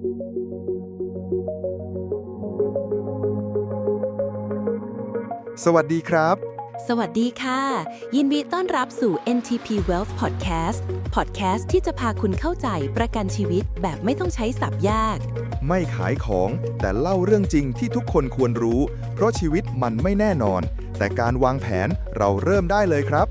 สวัสดีครับ สวัสดีค่ะ ยินดีต้อนรับสู่ NTP Wealth Podcast Podcast ที่จะพาคุณเข้าใจประกันชีวิตแบบไม่ต้องใช้สับยาก ไม่ขายของแต่เล่าเรื่องจริงที่ทุกคนควรรู้ เพราะชีวิตมันไม่แน่นอน แต่การวางแผนเราเริ่มได้เลยครับ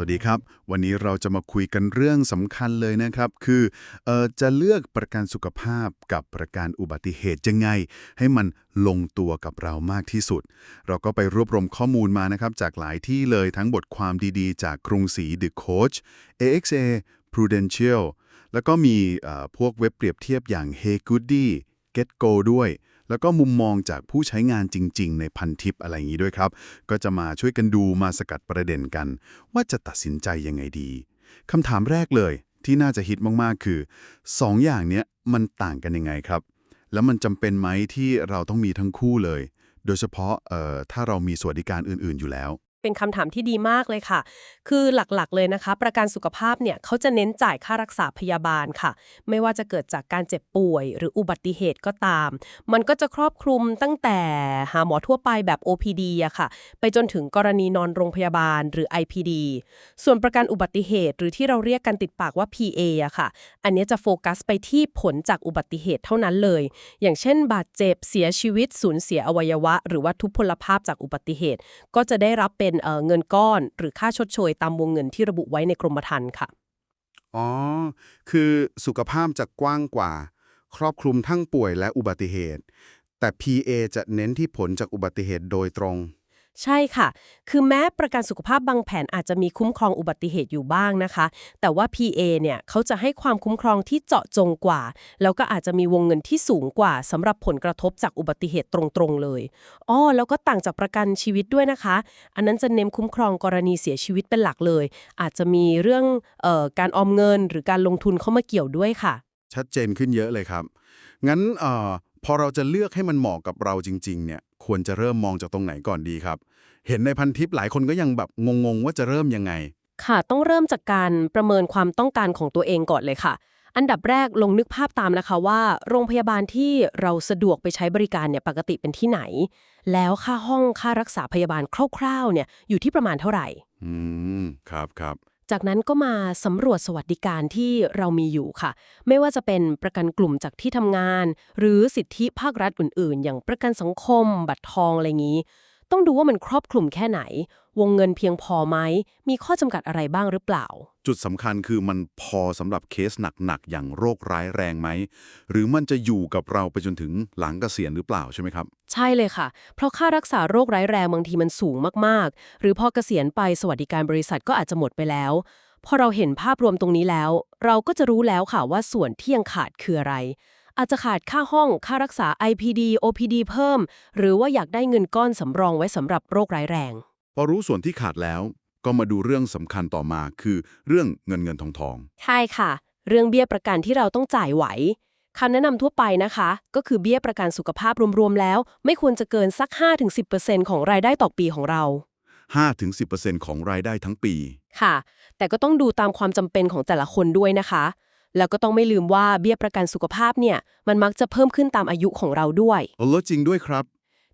วัสดีครับ วันนี้เราจะมาคุยกันเรื่องสำคัญเลยนะครับ คือออจะเลือกประกันสุขภาพกับประกันอุบัติเหตุยังไง ให้มันลงตัวกับเรามากที่สุด เราก็ไปรวบรวมข้อมูลมานะครับ จากหลายที่เลยทั้งบทความดีๆ จากกรุงศรี The Coach AXA Prudential แล้วก็มีพวกเว็บเปรียบเทียบอย่าง Hey Goody GetGo ด้วย แล้วก็มุมมองจากผู้ใช้งานจริง ๆ ในพันทิปอะไรอย่างนี้ด้วยครับ ก็จะมาช่วยกันดูมาสกัดประเด็นกัน ว่าจะตัดสินใจยังไงดีคำถามแรกเลยที่น่าจะฮิตมากๆ คือสองอย่างเนี้ยมันต่างกันยังไงครับ แล้วมันจำเป็นไหมที่เราต้องมีทั้งคู่เลย โดยเฉพาะเอ่อถ้าเรามีสวัสดิการอื่น ๆ อยู่แล้ว เป็นคำถามที่ดีมากเลยค่ะ คือหลักๆเลยนะคะ ประกันสุขภาพเนี่ยเขาจะเน้นจ่ายค่ารักษาพยาบาลค่ะ ไม่ว่าจะเกิดจากการเจ็บป่วย หรืออุบัติเหตุก็ตาม มันก็จะครอบคลุมตั้งแต่หาหมอทั่วไปแบบ OPD อะค่ะ ไปจนถึงกรณีนอนโรงพยาบาลหรือ IPD ส่วนประกันอุบัติเหตุ หรือที่เราเรียกกันติดปากว่า PA อะค่ะ อันนี้จะโฟกัสไปที่ผลจากอุบัติเหตุเท่านั้นเลย อย่างเช่น บาดเจ็บเสียชีวิตสูญเสียอวัยวะ หรือว่าทุพพลภาพจากอุบัติเหตุ ก็จะได้รับเป็นเงินก้อน หรือค่าชดเชยตามวงเงินที่ระบุไว้ในกรมธรรม์ค่ะ อ๋อ คือสุขภาพจะกว้างกว่า ครอบคลุมทั้งป่วยและอุบัติเหตุ แต่ PA จะเน้นที่ผลจากอุบัติเหตุโดยตรง ใช่ค่ะ คือแม้ประกันสุขภาพบางแผนอาจจะมีคุ้มครองอุบัติเหตุอยู่บ้างนะคะ แต่ว่า PA เนี่ยเขาจะให้ความคุ้มครองที่เจาะจงกว่า แล้วก็อาจจะมีวงเงินที่สูงกว่าสำหรับผลกระทบจากอุบัติเหตุตรงๆเลยอ้อแล้วก็ต่างจากประกันชีวิตด้วยนะคะ อันนั้นจะเน้นคุ้มครองกรณีเสียชีวิตเป็นหลักเลย อาจจะมีเรื่องออการออมเงิน หรือการลงทุนเข้ามาเกี่ยวด้วยค่ะ ชัดเจนขึ้นเยอะเลยครับ งั้นออพอเราจะเลือกให้มันเหมาะกับเราจริง ๆ เนี่ย ควรจะเริ่มมองจากตรงไหนก่อนดีครับ เห็นในพันทิปหลายคนก็ยังแบบงงๆว่าจะเริ่มยังไง ค่ะต้องเริ่มจากการประเมินความต้องการของตัวเองก่อนเลยค่ะ อันดับแรกลงนึกภาพตามนะคะว่า โรงพยาบาลที่เราสะดวกไปใช้บริการเนี่ยปกติเป็นที่ไหน แล้วค่าห้องค่ารักษาพยาบาลคร่าวๆเนี่ยอยู่ที่ประมาณเท่าไหร่ อืม ครับครับ จากนั้นก็มาสำรวจสวัสดิการที่เรามีอยู่ค่ะ ไม่ว่าจะเป็นประกันกลุ่มจากที่ทำงาน หรือสิทธิภาครัฐอื่นๆ อย่างประกันสังคม บัตรทองอะไรอย่างนี้ ต้องดูว่ามันครอบคลุมแค่ไหน วงเงินเพียงพอไหม มีข้อจำกัดอะไรบ้างหรือเปล่า จุดสำคัญคือมันพอสำหรับเคสหนักๆ อย่างโรคร้ายแรงไหม หรือมันจะอยู่กับเราไปจนถึงหลังเกษียณหรือเปล่าใช่ไหมครับ ใช่เลยค่ะ เพราะค่ารักษาโรคร้ายแรงบางทีมันสูงมากๆ หรือพอเกษียณไปสวัสดิการบริษัทก็อาจจะหมดไปแล้วพอเราเห็นภาพรวมตรงนี้แล้ว เราก็จะรู้แล้วค่ะว่าส่วนที่ยังขาดคืออะไร อาจจะขาดค่าห้องค่ารักษา IPD OPD เพิ่ม หรือว่าอยากได้เงินก้อนสำรองไว้สำหรับโรคร้ายแรง พอรู้ส่วนที่ขาดแล้วก็มาดูเรื่องสำคัญต่อมาคือเรื่องเงินเงินทองทอง ใช่ค่ะ เรื่องเบี้ยประกันที่เราต้องจ่ายไหวคำแนะนำทั่วไปนะคะ ก็คือเบี้ยประกันสุขภาพรวมๆแล้ว ไม่ควรจะเกินสัก 5-10%ของรายได้ต่อปีของเรา 5-10%ของรายได้ทั้งปี ค่ะ แต่ก็ต้องดูตามความจำเป็นของแต่ละคนด้วยนะคะ แล้วก็ต้องไม่ลืมว่าเบี้ยประกันสุขภาพเนี่ยมันมักจะเพิ่มขึ้นตามอายุของเราด้วยเออจริงด้วยครับ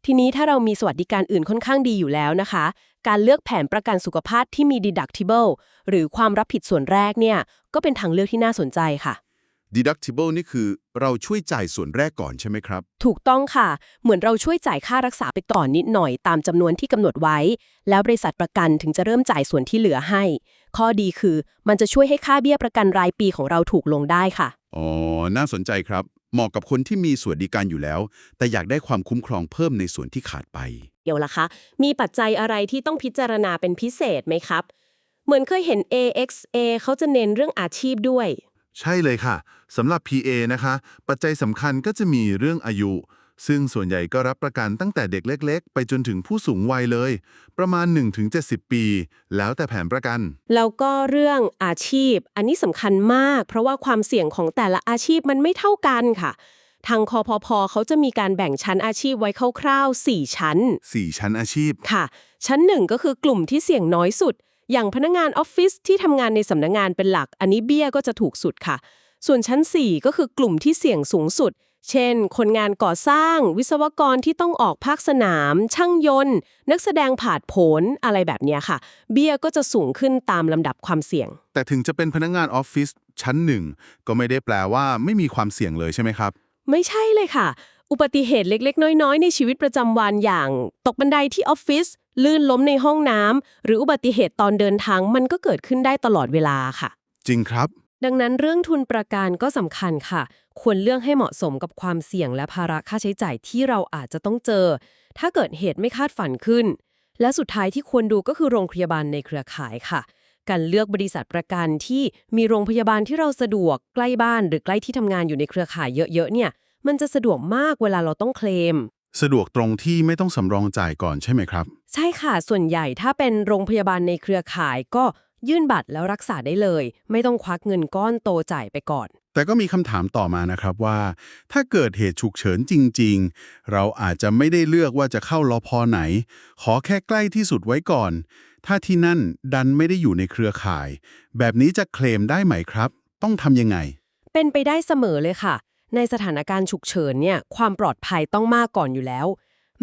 ทีนี้ถ้าเรามีสวัสดิการอื่นค่อนข้างดีอยู่แล้วนะคะ การเลือกแผนประกันสุขภาพที่มี deductible หรือความรับผิดส่วนแรกเนี่ยก็เป็นทางเลือกที่น่าสนใจค่ะ deductible นี่คือเราช่วยจ่ายส่วนแรกก่อนใช่ไหมครับ ถูกต้องค่ะ เหมือนเราช่วยจ่ายค่ารักษาไปก่อนนิดหน่อยตามจำนวนที่กำหนดไว้ แล้วบริษัทประกันถึงจะเริ่มจ่ายส่วนที่เหลือให้ ข้อดีคือ มันจะช่วยให้ค่าเบี้ยประกันรายปีของเราถูกลงได้ค่ะ อ๋อ น่าสนใจครับ เหมาะกับคนที่มีสวัสดิการอยู่แล้ว แต่อยากได้ความคุ้มครองเพิ่มในส่วนที่ขาดไป เดี๋ยวล่ะคะ มีปัจจัยอะไรที่ต้องพิจารณาเป็นพิเศษไหมครับ เหมือนเคยเห็น AXA เขาจะเน้นเรื่องอาชีพด้วย ใช่เลยค่ะสำหรับ PA นะคะ ปัจจัยสำคัญก็จะมีเรื่องอายุ ซึ่งส่วนใหญ่ก็รับประกันตั้งแต่เด็กเล็ก ๆ ไปจนถึงผู้สูงวัยเลย ประมาณ 1-70 ปี แล้วแต่แผนประกัน แล้วก็เรื่องอาชีพ อันนี้สำคัญมาก เพราะว่าความเสี่ยงของแต่ละอาชีพมันไม่เท่ากันค่ะ ทางคอพพเขาจะมีการแบ่งชั้นอาชีพไว้คร่าวๆ 4 ชั้น 4 ชั้นอาชีพ ค่ะ ชั้นหนึ่งก็คือกลุ่มที่เสี่ยงน้อยสุด อย่างพนักงานออฟฟิศที่ทำงานในสำนักงานเป็นหลัก อันนี้เบี้ยก็จะถูกสุดค่ะ ส่วนชั้น 4 ก็คือกลุ่มที่เสี่ยงสูงสุด เช่น คนงานก่อสร้าง วิศวกรที่ต้องออกภาคสนาม ช่างยนต์ นักแสดงผาดโผนอะไรแบบเนี้ยค่ะ เบี้ยก็จะสูงขึ้นตามลำดับความเสี่ยง แต่ถึงจะเป็นพนักงานออฟฟิศชั้นหนึ่งก็ไม่ได้แปลว่าไม่มีความเสี่ยงเลยใช่ไหมครับ ไม่ใช่เลยค่ะ อุบัติเหตุเล็ก ๆ น้อย ๆ ในชีวิตประจำวันอย่าง ตกบันไดที่ออฟฟิศลื่นล้มในห้องน้ำหรืออุบัติเหตุตอนเดินทางมันก็เกิดขึ้นได้ตลอดเวลาค่ะ จริงครับ ดังนั้นเรื่องทุนประกันก็สำคัญค่ะ ควรเลือกให้เหมาะสมกับความเสี่ยงและภาระค่าใช้จ่ายที่เราอาจจะต้องเจอ ถ้าเกิดเหตุไม่คาดฝันขึ้น และสุดท้ายที่ควรดูก็คือโรงพยาบาลในเครือข่ายค่ะ การเลือกบริษัทประกันที่มีโรงพยาบาลที่เราสะดวกใกล้บ้านหรือใกล้ที่ทำงานอยู่ในเครือข่ายเยอะๆเนี่ย มันจะสะดวกมากเวลาเราต้องเคลมสะดวกตรงที่ไม่ต้องสำรองจ่ายก่อนใช่ไหมครับ ใช่ค่ะ ส่วนใหญ่ถ้าเป็นโรงพยาบาลในเครือข่ายก็ ยื่นบัตรแล้วรักษาได้เลย ไม่ต้องควักเงินก้อนโตจ่ายไปก่อน แต่ก็มีคำถามต่อมานะครับว่า ถ้าเกิดเหตุฉุกเฉินจริง ๆ เราอาจจะไม่ได้เลือกว่าจะเข้ารอพอไหน ขอแค่ใกล้ที่สุดไว้ก่อน ถ้าที่นั่นดันไม่ได้อยู่ในเครือข่าย แบบนี้จะเคลมได้ไหมครับ ต้องทำยังไง เป็นไปได้เสมอเลยค่ะ ในสถานการณ์ฉุกเฉินเนี่ยความปลอดภัยต้องมากก่อนอยู่แล้ว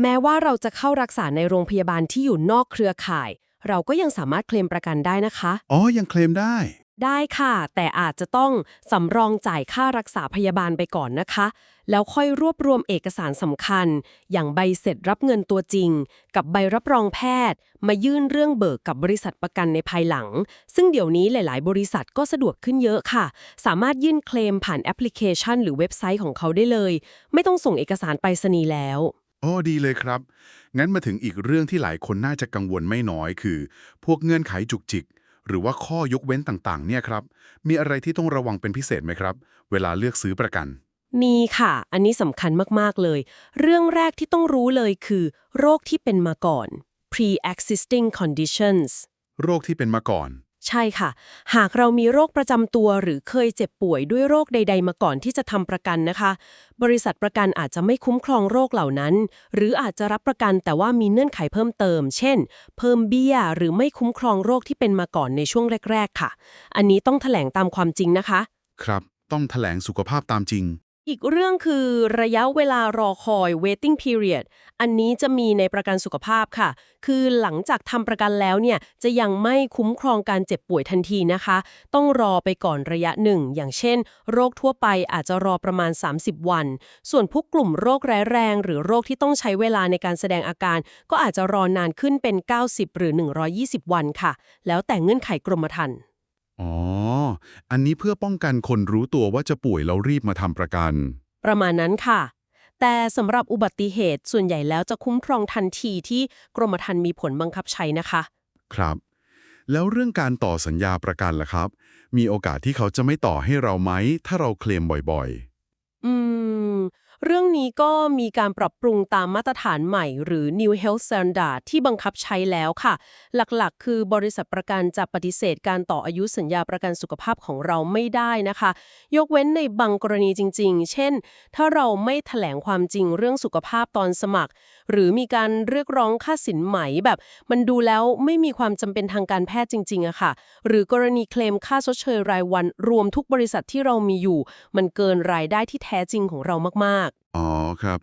แม้ว่าเราจะเข้ารักษาในโรงพยาบาลที่อยู่นอกเครือข่าย เราก็ยังสามารถเคลมประกันได้นะคะ อ๋อ ยังเคลมได้ ได้ค่ะ แต่อาจจะต้องสำรองจ่ายค่ารักษาพยาบาลไปก่อนนะคะ แล้วค่อยรวบรวมเอกสารสำคัญ อย่างใบเสร็จรับเงินตัวจริง กับใบรับรองแพทย์ มายื่นเรื่องเบิกกับบริษัทประกันในภายหลัง ซึ่งเดี๋ยวนี้หลาย ๆ บริษัทก็สะดวกขึ้นเยอะค่ะ สามารถยื่นเคลมผ่านแอปพลิเคชัน หรือเว็บไซต์ของเขาได้เลย ไม่ต้องส่งเอกสารไปรษณีย์แล้ว โอ้ดีเลยครับ งั้นมาถึงอีกเรื่องที่หลายคนน่าจะกังวลไม่น้อยคือ พวกเงื่อนไขจุกจิก หรือว่าข้อยกเว้นต่างๆ เนี่ยครับ มีอะไรที่ต้องระวังเป็นพิเศษไหมครับ เวลาเลือกซื้อประกัน มีค่ะ อันนี้สำคัญมากๆเลย เรื่องแรกที่ต้องรู้เลยคือ โรคที่เป็นมาก่อน pre-existing conditions โรคที่เป็นมาก่อน ใช่ค่ะ หากเรามีโรคประจำตัวหรือเคยเจ็บป่วยด้วยโรคใด ๆ มาก่อนที่จะทำประกันนะคะ บริษัทประกันอาจจะไม่คุ้มครองโรคเหล่านั้น หรืออาจจะรับประกันแต่ว่ามีเงื่อนไขเพิ่มเติม เช่น เพิ่มเบี้ยหรือไม่คุ้มครองโรคที่เป็นมาก่อนในช่วงแรก ๆ ค่ะ อันนี้ต้องแถลงตามความจริงนะคะ ครับ ต้องแถลงสุขภาพตามจริง อีกเรื่องคือระยะเวลารอคอย waiting period อันนี้จะมีในประกันสุขภาพค่ะ คือหลังจากทำประกันแล้วเนี่ยจะยังไม่คุ้มครองการเจ็บป่วยทันทีนะคะ ต้องรอไปก่อนระยะหนึ่ง อย่างเช่น โรคทั่วไปอาจจะรอประมาณ 30 วัน ส่วนพวกกลุ่มโรคร้ายแรง หรือโรคที่ต้องใช้เวลาในการแสดงอาการ ก็อาจจะรอนานขึ้นเป็น 90 หรือ 120 วันค่ะ แล้วแต่เงื่อนไขกรมธรรม์ อ๋อ อันนี้เพื่อป้องกันคนรู้ตัวว่าจะป่วยแล้วรีบมาทำประกัน ประมาณนั้นค่ะ แต่สำหรับอุบัติเหตุส่วนใหญ่แล้วจะคุ้มครองทันทีที่กรมธรรม์มีผลบังคับใช้นะคะ ครับ แล้วเรื่องการต่อสัญญาประกันล่ะครับ มีโอกาสที่เขาจะไม่ต่อให้เราไหม ถ้าเราเคลมบ่อยอืม เรื่องนี้ก็มีการปรับปรุงตามมาตรฐานใหม่ หรือ New Health Standard ที่บังคับใช้แล้วค่ะ หลักๆ คือบริษัทประกันจะปฏิเสธการต่ออายุสัญญาประกันสุขภาพของเราไม่ได้นะคะ ยกเว้นในบางกรณีจริง ๆ เช่น ถ้าเราไม่แถลงความจริงเรื่องสุขภาพตอนสมัคร หรือมีการเรียกร้องค่าสินไหมแบบ มันดูแล้วไม่มีความจำเป็นทางการแพทย์จริงๆอะค่ะ หรือกรณีเคลมค่าชดเชยรายวัน รวมทุกบริษัทที่เรามีอยู่ มันเกินรายได้ที่แท้จริงของเรามากอ๋อครับ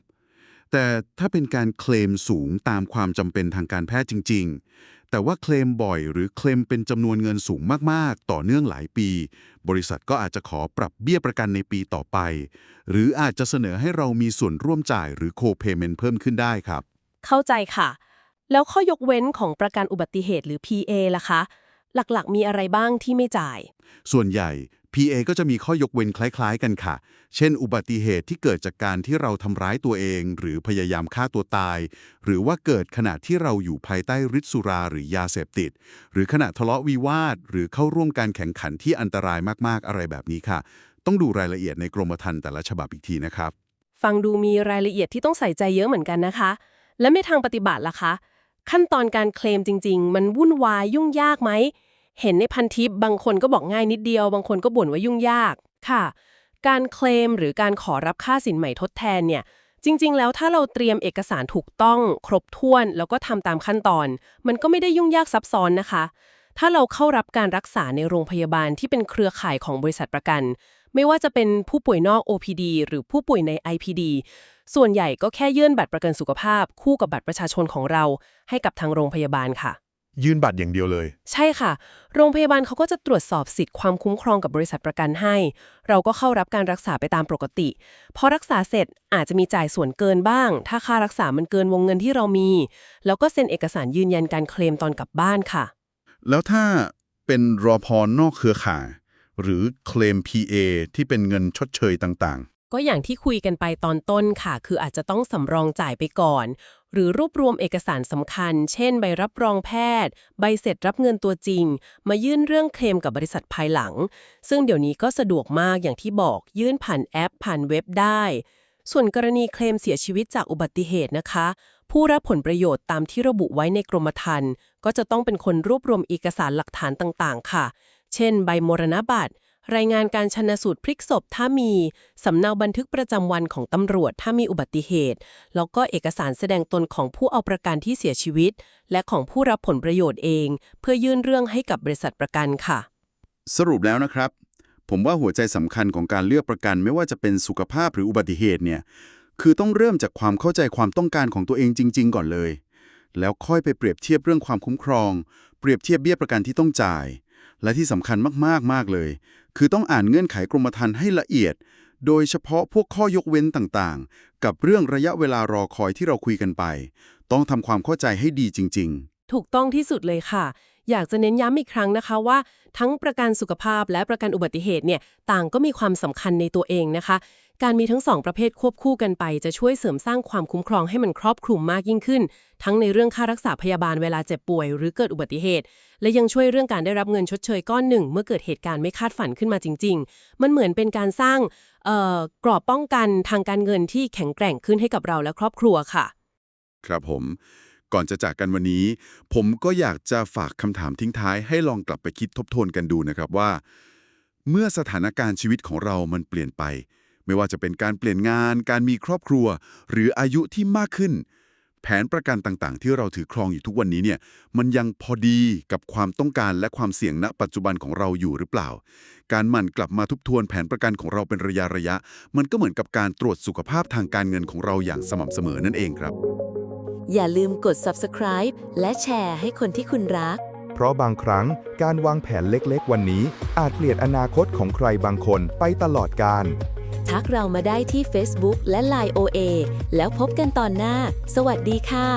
แต่ถ้าเป็นการเคลมสูงตามความจำเป็นทางการแพทย์จริง ๆ แต่ว่าเคลมบ่อยหรือเคลมเป็นจำนวนเงินสูงมากๆ ต่อเนื่องหลายปี บริษัทก็อาจจะขอปรับเบี้ยประกันในปีต่อไป หรืออาจจะเสนอให้เรามีส่วนร่วมจ่ายหรือโคเ payment เพิ่มขึ้นได้ครับๆเข้าใจค่ะ แล้วข้อยกเว้นของประกันอุบัติเหตุหรือ PA ล่ะคะ หลักๆ มีอะไรบ้างที่ไม่จ่าย ส่วนใหญ่ PA ก็จะมีข้อยกเว้นคล้าย ๆ กันค่ะ เช่น อุบัติเหตุที่เกิดจากการที่เราทำร้ายตัวเอง หรือพยายามฆ่าตัวตาย หรือว่าเกิดขณะที่เราอยู่ภายใต้ฤทธิ์สุราหรือยาเสพติด หรือขณะทะเลาะวิวาท หรือเข้าร่วมการแข่งขันที่อันตรายมากๆ อะไรแบบนี้ค่ะ ต้องดูรายละเอียดในกรมธรรม์แต่ละฉบับอีกทีนะครับ ฟังดูมีรายละเอียดที่ต้องใส่ใจเยอะเหมือนกันนะคะ และในทางปฏิบัติล่ะคะ ขั้นตอนการเคลมจริง ๆ มันวุ่นวายยุ่งยากไหม เห็นในพันทิปบางคนก็บอกง่ายนิดเดียว บางคนก็บ่นว่ายุ่งยากค่ะ การเคลมหรือการขอรับค่าสินใหม่ทดแทนเนี่ยจริง ๆ แล้วถ้าเราเตรียมเอกสารถูกต้องครบถ้วน แล้วก็ทำตามขั้นตอน มันก็ไม่ได้ยุ่งยากซับซ้อนนะคะ ถ้าเราเข้ารับการรักษาในโรงพยาบาลที่เป็นเครือข่ายของบริษัทประกัน ไม่ว่าจะเป็นผู้ป่วยนอก OPD หรือผู้ป่วยใน IPD ส่วนใหญ่ก็แค่ยื่นบัตรประกันสุขภาพ คู่กับบัตรประชาชนของเรา ให้กับทางโรงพยาบาลค่ะ ยื่นบัตรอย่างเดียวเลย ใช่ค่ะ โรงพยาบาลเขาก็จะตรวจสอบสิทธิ์ความคุ้มครองกับบริษัทประกันให้ เราก็เข้ารับการรักษาไปตามปกติ พอรักษาเสร็จอาจจะมีจ่ายส่วนเกินบ้าง ถ้าค่ารักษามันเกินวงเงินที่เรามี แล้วก็เซ็นเอกสารยืนยันการเคลมตอนกลับบ้านค่ะ แล้วถ้าเป็นรอพอนอกเครือข่ายหรือเคลม PA ที่เป็นเงินชดเชยต่าง ก็อย่างที่คุยกันไปตอนต้นค่ะ คืออาจจะต้องสำรองจ่ายไปก่อน หรือรวบรวมเอกสารสำคัญ เช่น ใบรับรองแพทย์ ใบเสร็จรับเงินตัวจริง มายื่นเรื่องเคลมกับบริษัทภายหลัง ซึ่งเดี๋ยวนี้ก็สะดวกมากอย่างที่บอก ยื่นผ่านแอป ผ่านเว็บได้ ส่วนกรณีเคลมเสียชีวิตจากอุบัติเหตุนะคะ ผู้รับผลประโยชน์ตามที่ระบุไว้ในกรมธรรม์ก็จะต้องเป็นคนรวบรวมเอกสารหลักฐานต่างๆ ค่ะ เช่น ใบมรณบัตร รายงานการชนสูตรพลิกศพถ้ามีสำเนาบันทึกประจำวันของตำรวจถ้ามีอุบัติเหตุ แล้วก็เอกสารแสดงตนของผู้เอาประกันที่เสียชีวิต และของผู้รับผลประโยชน์เอง เพื่อยื่นเรื่องให้กับบริษัทประกันค่ะ สรุปแล้วนะครับ ผมว่าหัวใจสำคัญของการเลือกประกันไม่ว่าจะเป็นสุขภาพหรืออุบัติเหตุเนี่ยคือต้องเริ่มจากความเข้าใจความต้องการของตัวเองจริง ๆ ก่อนเลย แล้วค่อยไปเปรียบเทียบเรื่องความคุ้มครอง เปรียบเทียบเบี้ยประกันที่ต้องจ่าย และที่สำคัญมากๆมากเลย คือต้องอ่านเงื่อนไขกรมธรรม์ให้ละเอียด โดยเฉพาะพวกข้อยกเว้นต่างๆ กับเรื่องระยะเวลารอคอยที่เราคุยกันไป ต้องทำความเข้าใจให้ดีจริง ๆ ถูกต้องที่สุดเลยค่ะ อยากจะเน้นย้ำอีกครั้งนะคะว่า ทั้งประกันสุขภาพและประกันอุบัติเหตุเนี่ยต่างก็มีความสำคัญในตัวเองนะคะ การมีทั้งสองประเภทควบคู่กันไป จะช่วยเสริมสร้างความคุ้มครองให้มันครอบคลุมมากยิ่งขึ้น ทั้งในเรื่องค่ารักษาพยาบาลเวลาเจ็บป่วย หรือเกิดอุบัติเหตุ และยังช่วยเรื่องการได้รับเงินชดเชยก้อนหนึ่ง เมื่อเกิดเหตุการณ์ไม่คาดฝันขึ้นมาจริง ๆ มันเหมือนเป็นการสร้างเอ่อกรอบป้องกันทางการเงินที่แข็งแกร่งขึ้นให้กับเราและครอบครัวค่ะ ครับผม ก่อนจะจากกันวันนี้ ผมก็อยากจะฝากคำถามทิ้งท้ายให้ลองกลับไปคิดทบทวนกันดูนะครับว่า เมื่อสถานการณ์ชีวิตของเรามันเปลี่ยนไป ไม่ว่าจะเป็นการเปลี่ยนงาน การมีครอบครัว หรืออายุที่มากขึ้น แผนประกันต่างๆ ที่เราถือครองอยู่ทุกวันนี้เนี่ยมันยังพอดีกับความต้องการและความเสี่ยงณ ปัจจุบันของเราอยู่หรือเปล่า การหมั่นกลับมาทบทวนแผนประกันของเราเป็นระยะระยะ มันก็เหมือนกับการตรวจสุขภาพทางการเงินของเราอย่างสม่ำเสมอนั่นเองครับ อย่าลืมกด subscribe และแชร์ให้คนที่คุณรัก เพราะบางครั้งการวางแผนเล็กๆ วันนี้ อาจเปลี่ยนอนาคตของใครบางคนไปตลอดกาลทักเรามาได้ที่ Facebook และ Line OA แล้วพบกันตอนหน้า สวัสดีค่ะ